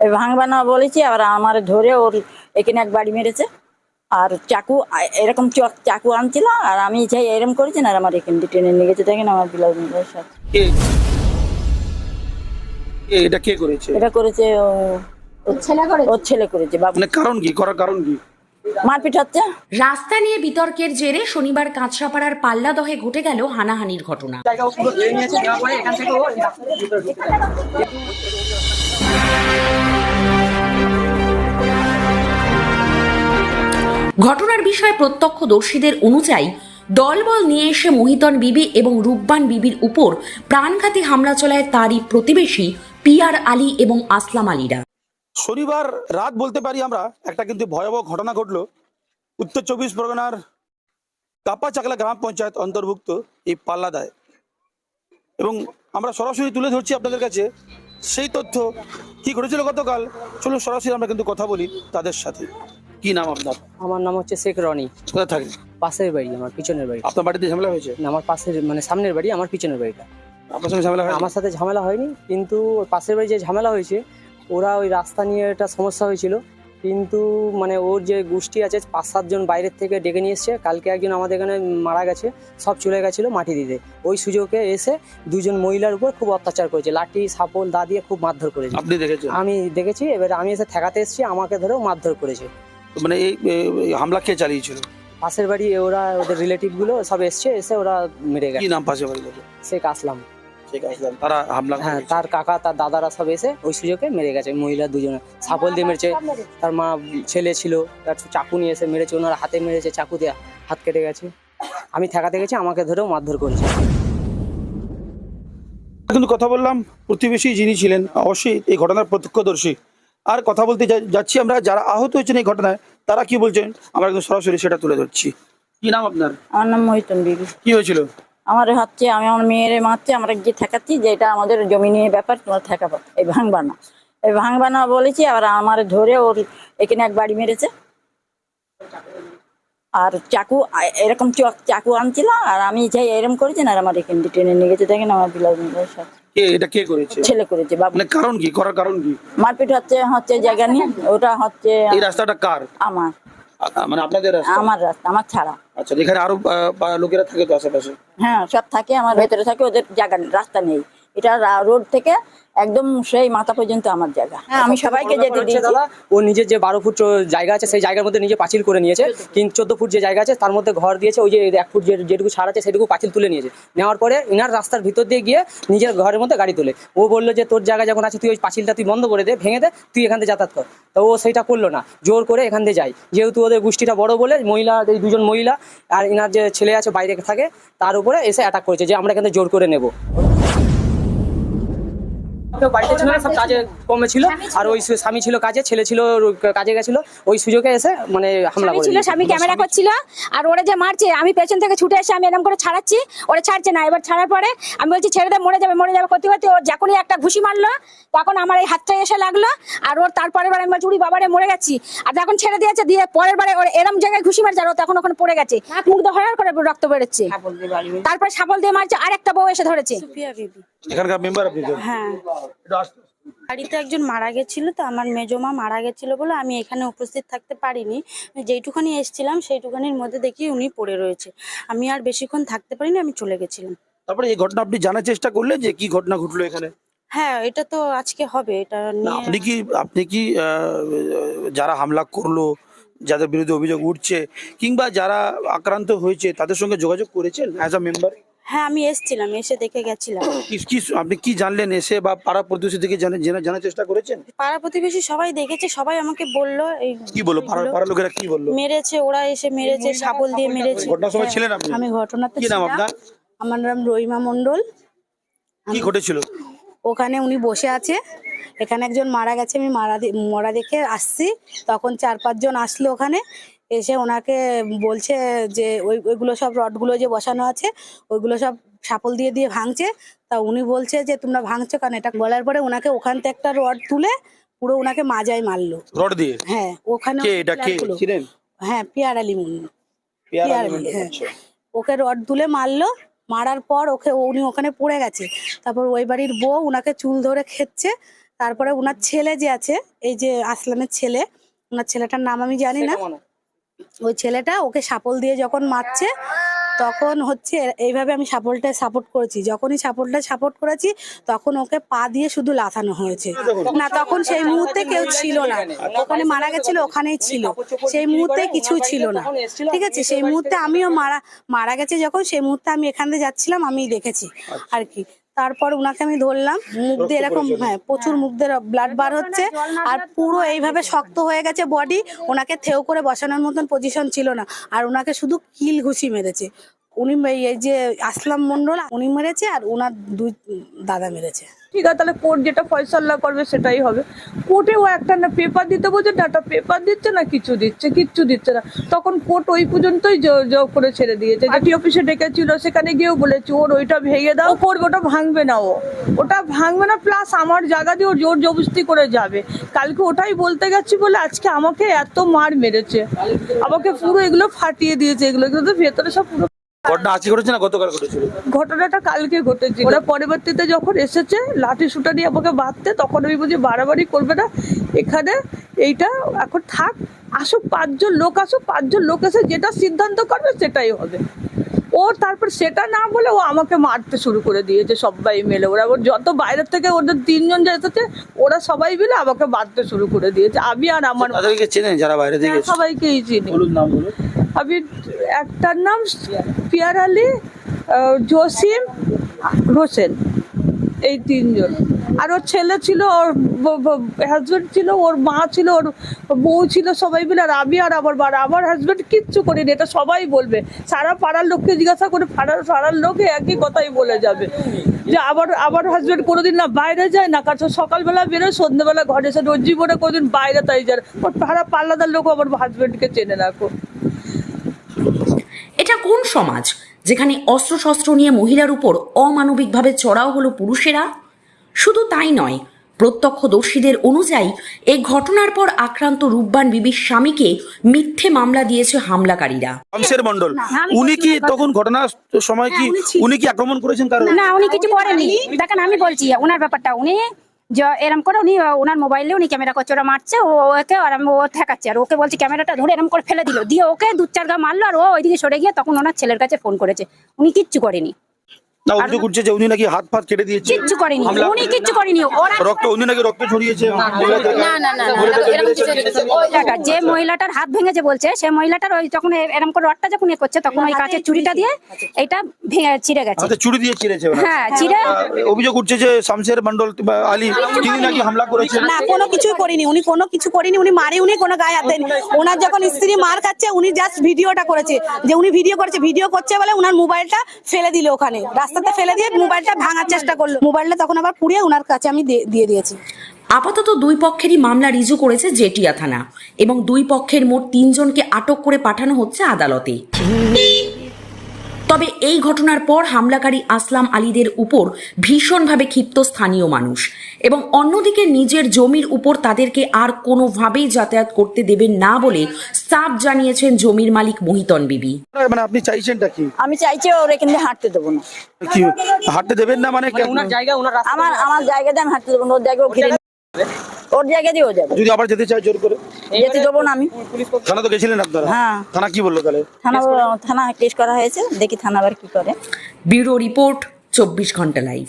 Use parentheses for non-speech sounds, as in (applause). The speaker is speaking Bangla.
এই ভাঙবানা বলেছি আবার আমার ধরে ওর এখানে এক বাড়ি মেরেছে। আর চাকু এরকম চাকু আনছিল আর আমি যাই এরকম করেছি না আর আমার এখান দিয়ে টেনে নিয়ে গেছে দেখেন আমার বিলাস মিলের সাথে। কে? কে? এটা কে করেছে? এটা করেছে ও- ওর ছেলে করে ওর ছেলে করেছে বাবু। মানে কারণ কি? করার কারণ কি? মারপিট হচ্ছে? রাস্তা নিয়ে বিতর্কের জেরে শনিবার কাঁচরাপাড়ার পাল্লাদহে ঘটে গেল হানাহানির ঘটনা। ঘটনার বিষয়ে প্রত্যক্ষদর্শীদের অনুযায়ী দলবল নিয়ে এসে মহিতন বিবি এবং রূপবান বিবির উপর প্রাণঘাতী হামলা চলায় তারই প্রতিবেশী পিয়ার আলী এবং আসলাম আলীরা। শনিবার রাত বলতে পারি আমরা, একটা কিন্তু ভয়াবহ ঘটনা ঘটলো। উত্তর চব্বিশ পরগনার কাপা চাকলা গ্রাম পঞ্চায়েত অন্তর্ভুক্ত এই পাল্লাদায়। এবং আমরা সরাসরি তুলে ধরছি আপনাদের কাছে সেই তথ্য, কি ঘটেছিল গতকাল? চলুন সরাসরি আমরা কিন্তু কথা বলি তাদের সাথে। কি নাম আপনার? আমার নাম হচ্ছে শেখ রনি। কোথায় থাকেন? পাশের বাড়ি আমার পিছনের বাড়ি। আপনার বাড়িতে ঝামেলা হয়েছে? না, আমার পাশের মানে সামনের বাড়ি আমার পিছনের বাড়িটা। আপনার সঙ্গে ঝামেলা আমার সাথে ঝামেলা হয়নি কিন্তু পাশের বাড়ি যে ঝামেলা হয়েছে ওরা ওই রাস্তা নিয়ে একটা সমস্যা হয়েছিল। কিন্তু মানে ওর যে গোষ্ঠী আছে পাঁচ সাতজন বাইরের থেকে ডেকে নিয়ে এসছে। কালকে একজন আমাদের এখানে মারা গেছে সব চলে গেছিল মাটি দিতে। ওই সুযোগে এসে দুজন মহিলার উপর খুব অত্যাচার করেছে। লাঠি সাপল দা দিয়ে খুব মারধর করেছে। আপনি দেখেছেন? আমি দেখেছি এবারে আমি এসে ঠেকাতে এসেছি আমাকে ধরেও মারধর করেছে। মানে এই হামলা কে চালিয়েছিল? পাশের বাড়ি ওরা ওদের রিলেটিভগুলো সব এসছে এসে ওরা মেরে গেছে। কি নাম পাশে বাড়ি? শেখ আসলাম। তারা হামলা হ্যাঁ তার কাকা তার দাদারা সব এসে ওই সুযোগে মেরে গেছে মহিলা দুজনে। সাপল দিয়ে মেরেছে তার মা ছেলে ছিল তার চাকু নিয়ে এসে মেরেছে ওনার হাতে মেরেছে চাকু দিয়ে হাত কেটে গেছে। আমি ঠেকাতে গেছি আমাকে ধরেও মারধর করেছে। কিন্তু কথা বললাম প্রতিবেশী যিনি ছিলেন অবশ্যই এই ঘটনার প্রত্যক্ষদর্শী। আর কথা বলতে যাচ্ছি আমরা যারা আহত হয়েছেন এই ঘটনায় তারা কি বলছেন? আমরা কিন্তু সরাসরি সেটা তুলে ধরছি। কি নাম আপনার? আমার নাম মহিতন বিবি। কি হয়েছিল? আমার হচ্ছে আমি আমার মেয়ের মারছে আমরা গিয়ে ঠেকাচ্ছি যে এটা আমাদের জমি নিয়ে ব্যাপার তোমার ঠেকাবো এই ভাঙবানা। এই ভাঙবানা বলেছি আবার আমার ধরে ওর এখানে এক বাড়ি মেরেছে। আর চাকু এরকম চাকু আনছিল আর আমি যাই এরকম করেছি না আর আমার এখান দিয়ে টেনে নিয়ে গেছে দেখেন আমার ব্লাউজ সাথে কে এটা কে করেছে? ছেলে করেছে বাবু। মানে কারণ কি? করার কারণ কি? মারপিট হচ্ছে হচ্ছে জায়গা নিয়ে ওটা হচ্ছে এই রাস্তাটা কার? আমার। মানে আপনাদের রাস্তা? আমার রাস্তা আমার ছাড়া। আচ্ছা এখানে আরও লোকেরা থাকে তো আশেপাশে? হ্যাঁ সব থাকে আমার ভেতরে থাকে ওদের জায়গা নেই, রাস্তা নেই। এটা রোড থেকে একদম সেই মাথা পর্যন্ত আমার জায়গা। হ্যাঁ আমি সবাইকে যেতে হচ্ছে দাদা ও নিজের যে বারো ফুট জায়গা আছে সেই জায়গার মধ্যে নিজে পাঁচিল করে নিয়েছে। কিন্তু চোদ্দ ফুট যে জায়গা আছে তার মধ্যে ঘর দিয়েছে ওই যে এক ফুট যেটুকু ছাড় আছে সেটুকু পাঁচিল তুলে নিয়েছে। নেওয়ার পরে ইনার রাস্তার ভিতর দিয়ে গিয়ে নিজের ঘরের মধ্যে গাড়ি তোলে। ও বলল যে তোর জায়গা যখন আছে তুই ওই পাঁচিলটা তুই বন্ধ করে দে ভেঙে দে তুই এখান থেকে যাতায়াত কর। তো ও সেইটা করল না। জোর করে এখান থেকে যায়। যেহেতু ওদের গোষ্ঠীটা বড় বলে মহিলা এই দুজন মহিলা আর ইনার যে ছেলে আছে বাইরে থাকে তার উপরে এসে অ্যাটাক করেছে যে আমরা এখান থেকে জোর করে নেব। বাড়িতে ছিল না সব কাজে কমে ছিল। আর ওই স্বামী ছিল কাজে ছেলে ছিল কাজে গেছিল ওই সুযোগে এসে মানে হামলা ছিল স্বামী ক্যামেরা করছিল আর ওরা যে মারছে আমি পেছন থেকে ছুটে এসে আমি এরকম করে ছাড়াচ্ছি ওরা ছাড়ছে না। এবার ছাড়ার পরে আমি বলছি ছেড়ে দে মরে যাবে মরে যাবে। করতে করতে ওর যখনই একটা ঘুষি মারলো তখন আমার এই হাতটা এসে লাগল আর ওর তারপরের বার আমি বলছি উড়ি বাবারে মরে গেছি। আর যখন ছেড়ে দিয়েছে দিয়ে পরের বারে ওর এরম জায়গায় ঘুষি মারছে আর ও তখন ওখানে পড়ে গেছে। নাক মুখ দিয়ে করে রক্ত বেরোচ্ছে। তারপরে সাবল দিয়ে মারছে আর একটা বউ এসে ধরেছে। এখানকার মেম্বার আপনি হ্যাঁ। বাড়িতে একজন মারা গেছিল তো আমার মেজমা মারা গেছিল বলে আমি এখানে উপস্থিত থাকতে পারিনি। যেইটুখানি এসেছিলাম সেইটুখানির মধ্যে দেখি উনি পড়ে রয়েছে। আমি আর বেশিক্ষণ থাকতে পারিনি আমি চলে গেছিলাম। তারপরে এই ঘটনা আপনি জানার চেষ্টা করলেন যে কি ঘটনা ঘটলো এখানে? হ্যাঁ এটা তো আজকে হবে এটা নিয়ে আপনি কি আপনি কি আহ, যারা হামলা করল যাদের বিরুদ্ধে অভিযোগ উঠছে কিংবা যারা আক্রান্ত হয়েছে তাদের সঙ্গে যোগাযোগ করেছেন অ্যাজ আ মেম্বার হ্যাঁ আমি এসেছিলাম এসে দেখে গেছিলাম। (coughs) কি আপনি কি জানলেন এসে বা পাড়া প্রতিবেশী থেকে জানা- জানা- জানার চেষ্টা করেছেন? পাড়া প্রতিবেশী সবাই দেখেছে সবাই আমাকে বলল এই কি বলল? পাড়া বিষয়গুলো। লোকেরা কি বলল? মেরেছে ওরা এসে মেরেছে শাবল দিয়ে মেরেছে। ঘটনার সময় ছিলেন আপনি? আমি ঘটনাতে কি নাম ছিলাম। আপনার? আমার নাম রহিমা মণ্ডল। কি ঘটেছিল? ওখানে উনি বসে আছে। এখানে একজন মারা গেছে আমি মারা দে- মরা দেখে আসছি। তখন চার পাঁচজন আসলো ওখানে। এসে ওনাকে বলছে যে ওই ওইগুলো সব রডগুলো যে বসানো আছে ওইগুলো সব সাপল দিয়ে দিয়ে ভাঙছে। তা উনি বলছে যে তোমরা ভাঙছো কেন? এটা বলার পরে ওনাকে ওখান থেকে একটা রড তুলে পুরো ওনাকে মাজায় মারলো। রড দিয়ে? হ্যাঁ ওখানে কে এটা? কে? ছিলেন? হ্যাঁ পিয়ার আলী মুন্নু। পেয়ারা আলী, হ্যাঁ। আচ্ছা। ওকে রড তুলে মারলো মারার পর ওকে উনি ওখানে পড়ে গেছে। তারপর ওই বাড়ির বউ ওনাকে চুল ধরে খেচ্ছে। তারপরে ওনার ছেলে যে আছে এই যে আসলামের ছেলে ওনার ছেলেটার নাম আমি জানি না। ওই ছেলেটা ওকে সাপল দিয়ে যখন মারছে, তখন হচ্ছে এইভাবে আমি সাপলটা সাপোর্ট করেছি। যখনই সাপলটা সাপোর্ট করেছি, তখন ওকে পা দিয়ে শুধু লাথানো হয়েছে। না, তখন সেই মুহূর্তে কেউ ছিল না। ওখানে মারা গেছিল, ওখানেই ছিল। সেই মুহূর্তে কিছু ছিল না। ঠিক আছে? সেই মুহূর্তে আমিও মারা মারা গেছে যখন, সেই মুহূর্তে আমি এখান দিয়ে যাচ্ছিলাম আমি দেখেছি আর কি। তারপর উনাকে আমি ধরলাম মুখ দিয়ে এরকম হ্যাঁ প্রচুর মুখ দিয়ে ব্লাড বার হচ্ছে। আর পুরো এইভাবে শক্ত হয়ে গেছে বডি ওনাকে থেও করে বসানোর মতন পজিশন ছিল না। আর ওনাকে শুধু কিল ঘুষি মেরেছে। উনি এই- যে আসলাম মন্ডল উনি মেরেছে আর ওনার দুই দাদা মেরেছে। ঠিক আছে তাহলে কোর্ট যেটা ফয়সাল্লা করবে সেটাই হবে। কোর্টে ও একটা না পেপার দিতে বলছে না একটা পেপার দিচ্ছে না কিছু দিচ্ছে কিচ্ছু দিচ্ছে না। তখন কোর্ট ওই পর্যন্তই জো- জো করে ছেড়ে দিয়েছে। যেটি অফিসে ডেকেছিল সেখানে গিয়েও বলেছে ওর ওইটা ভেঙে দাও করবে ওটা ভাঙবে না ও। ওটা ভাঙবে না প্লাস আমার জায়গা দিয়ে ও জোর জবস্তি করে যাবে। কালকে ওটাই বলতে গেছি বলে আজকে আমাকে এত মার মেরেছে। আমাকে পুরো এগুলো ফাটিয়ে দিয়েছে এগুলো কিন্তু ভেতরে সব পুরো ঘটনা আজকে ঘটেছে না গতকাল ঘটেছিল? ঘটনাটা কালকে ঘটেছিল। ওরা পরবর্তীতে যখন এসেছে লাঠি সুটা নিয়ে আমাকে বাঁধতে তখন আমি বলছি বাড়াবাড়ি করবে না। এখানে এইটা এখন থাক আসুক পাঁচজন লোক আসুক পাঁচজন লোক এসে যেটা সিদ্ধান্ত করবে সেটাই হবে। ও তারপর সেটা না বলে ও আমাকে মারতে শুরু করে দিয়েছে সবাই মিলে। ওরা ওর যত বাইরের থেকে ওদের তিনজন যে এসেছে ওরা সবাই মিলে আমাকে মারতে শুরু করে দিয়েছে। আমি আর আমার চেনেন যারা বাইরে থেকে হ্যাঁ, সবাইকেই চিনি। আমি একটার নাম পিয়ার আলী জসিম হোসেন, এই তিনজন। আর ওর ছেলে ছিল, ওর হাজবেন্ড ছিল, ওর মা ছিল, ওর বউ ছিল, সবাই মিলে, আর আমি আর আমার বাড়া আমার হাজবেন্ড কিচ্ছু করিনি, এটা সবাই বলবে। সারা পাড়ার লোককে জিজ্ঞাসা করে পাড়ার পাড়ার লোকে একই কথাই বলে যাবে। যে আমার আমার হাজবেন্ড কোনোদিন না বাইরে যায়, না কারণ সকালবেলা বেরোয়, সন্ধ্যেবেলা ঘরে এসে রোজ জীবনে কোনোদিন বাইরে তাই যায় ওর পাড়া পাল্লাদার লোক আমার হাজবেন্ডকে চেনে রাখো সমাজ যেখানে অস্ত্রশস্ত্র নিয়ে মহিলার উপর অমানবিকভাবে চড়াও হলো পুরুষেরা শুধু তাই নয় প্রত্যক্ষদর্শীদের অনুযায়ী এই ঘটনার পর আক্রান্ত রূপবান বিবির স্বামীকে মিথ্যে মামলা দিয়েছে হামলাকারীরা। শামশের মন্ডল উনি কি তখন ঘটনার সময় কি উনি কি আক্রমণ করেছেন কারণ না উনি কিছু করেনি দেখেন আমি বলছি ওনার ব্যাপারটা উনি এরম করে উনি ওনার মোবাইলে উনি ক্যামেরা ওরা মারছে, ও ওকে আর আমি ও ঠেকাচ্ছে। আর ওকে বলছে ক্যামেরাটা ধরে এরম করে ফেলে দিল। দিয়ে ওকে দু চার গা মারলো, আর ও ওইদিকে সরে গিয়ে তখন ওনার ছেলের কাছে ফোন করেছে। উনি কিচ্ছু করেনি। না অভিযোগ উঠছে যে উনি নাকি হাত ফাত কেটে দিয়েছে কিচ্ছু করেনি উনি কিচ্ছু করেনি ওরা রক্ত উনি নাকি রক্ত ছড়িয়েছে না না না মহিলাটা যে মহিলাটার হাত ভেঙেছে বলছে সে মহিলাটার ওই যখন করে রডটা যখন এ করছে তখন ওই কাঁচের দিয়ে এটা ভেঙে ছিঁড়ে গেছে। দিয়ে ছিঁড়েছে হ্যাঁ ছিঁড়ে অভিযোগ উঠছে যে শামশের মন্ডল আলী তিনি নাকি হামলা করেছেন। না কোনো কিছুই করিনি উনি কোনো কিছু করিনি উনি মারি উনি কোনো গায়ে হাত দেয়নি। ওনার যখন স্ত্রী মার খাচ্ছে উনি জাস্ট ভিডিওটা করেছে। যে উনি ভিডিও করেছে ভিডিও করছে বলে ওনার মোবাইলটা ফেলে দিল ওখানে রাস্তাতে ফেলে দিয়ে মোবাইলটা ভাঙার চেষ্টা করল। মোবাইলটা তখন আবার পুড়িয়ে ওনার কাছে আমি দিয়ে- দিয়ে দিয়েছি। আপাতত দুই পক্ষেরই মামলা রিজু করেছে জেটিয়া থানা এবং দুই পক্ষের মোট তিনজনকে আটক করে পাঠানো হচ্ছে আদালতে। তবে এই ঘটনার পর হামলাকারী আসলাম আলীদের উপর ভীষণভাবে ক্ষিপ্ত স্থানীয় মানুষ এবং অন্যদিকে নিজের জমির উপর তাদেরকে আর কোনোভাবেই যাতায়াত করতে দেবেন না বলে সাফ জানিয়েছেন জমির মালিক মহিতন বিবি। মানে আপনি চাইছেনটা কি? আমি চাইছি ওর এখান হাঁটতে দেবো না। কি হাঁটতে দেবেন না মানে মানে জায়গা ওনার আমার আমার জায়গাতে আমি হাঁটতে দেবো না ওর জায়গায় ঘিরে ওর জায়গা দিয়ে ও যাবে। যদি আবার যেতে চাই জোর করে? যেতে দেবো না আমি। থানা তো গেছিলেন আপনারা? হ্যাঁ। থানা কি বলল তাহলে? থানা থানা কেস করা হয়েছে। দেখি থানা আবার কি করে। ব্যুরো রিপোর্ট চব্বিশ ঘণ্টা লাইভ